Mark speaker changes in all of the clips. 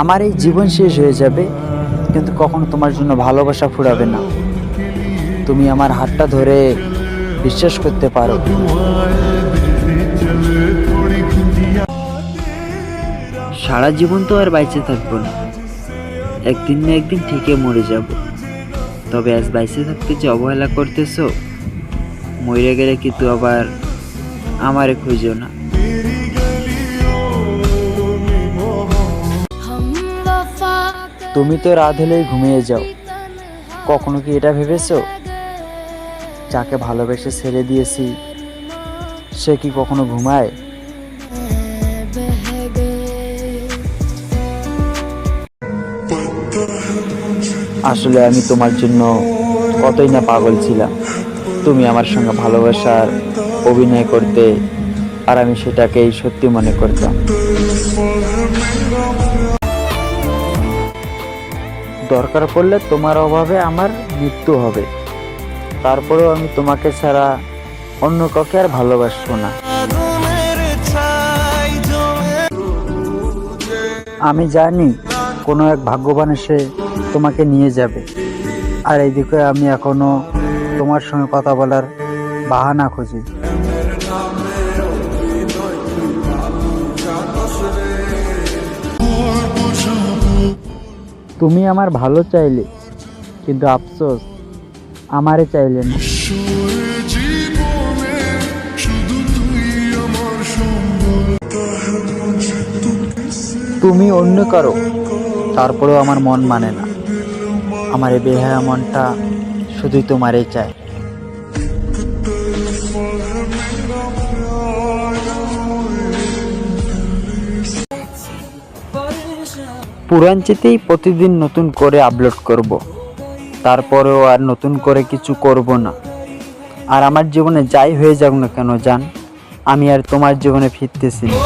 Speaker 1: আমার এই জীবন শেষ হয়ে যাবে, কিন্তু কখনো তোমার জন্য ভালোবাসা ফুরাবে না। তুমি আমার হাতটা ধরে বিশ্বাস করতে পারো। সারা জীবন তো আর বাইচে থাকব না। একদিন না একদিন ঠিকই মরে যাব। তবে আজ বাইচে থাকতে যে অবহেলা করতেছো, মরে গেলে কিন্তু আবার আমারে খুঁজো না। তুমি তো রাত হলেই ঘুমিয়ে যাও। কখনো কি এটা ভেবেছো? যাকে ভালোবেসে ছেড়ে দিয়েছি, সে কি কখনো ঘুমায়? আসলে আমি তোমার জন্য কতই না পাগল ছিলাম। তুমি আমার সঙ্গে ভালোবাসার অভিনয় করতে, আর আমি সেটাকেই সত্যি মনে করতাম। দরকার পড়লে তোমার অভাবে আমার মৃত্যু হবে। তারপরেও আমি তোমাকে ছাড়া অন্য কাউকে আর ভালোবাসবো না। আমি জানি কোনো এক ভাগ্যবান এসে তোমাকে নিয়ে যাবে। আর এইদিকে আমি এখনও তোমার সঙ্গে কথা বলার বাহানা খুঁজি। তুমি আমার ভালো চাইলে, কিন্তু আফসোস, আমারে চাইলে না। তুমি অন্য কারও, তারপরেও আমার মন মানে না। আমার এই বেহায়া মনটা শুধুই তোমারই চায়। পুরাঞ্চিতেই প্রতিদিন নতুন করে আপলোড করব। তারপরেও আর নতুন করে কিছু করব না। আর আমার জীবনে যাই হয়ে যাক না কেন যান আমি আর তোমার জীবনে ফিরতেছি না।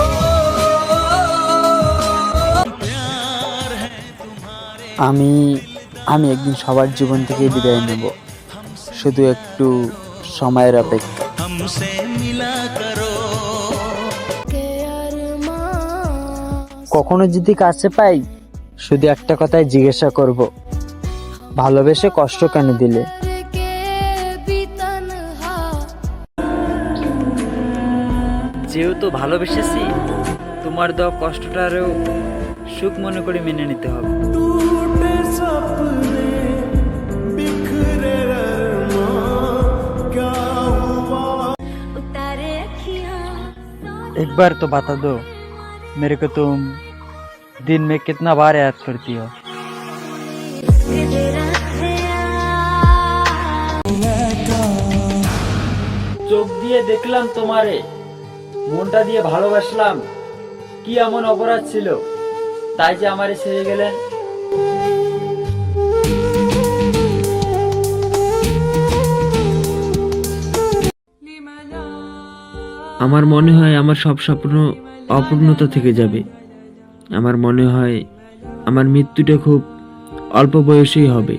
Speaker 1: আমি আমি একদিন সবার জীবন থেকে বিদায় নেব। শুধু একটু সময়ের অপেক্ষা। কখনো যদি কাছে পাই শুধু একটা কথাই জিজ্ঞাসা করব ভালোবেসে কষ্ট কেন দিলে
Speaker 2: के भी तन्हा
Speaker 1: যেহেতু ভালোবেসেছি তোমার দেওয়া কষ্টটারেও সুখ মনে করে মেনে নিতে হবে
Speaker 2: उतारे अखियां
Speaker 1: एक बार तो बता दो मेरे को तुम दिन में कितना बार याद करती हो চোখ দিয়ে দেখলাম তোমারে মনটা দিয়ে ভালোবাসলাম কি এমন অপরাধ ছিল তাই যে আমারে ছেড়ে গেলেন
Speaker 3: আমার মনে হয় আমার সব স্বপ্ন অপূর্ণতা থেকে যাবে আমার মনে হয় আমার মৃত্যুটা খুব অল্প বয়সেই হবে।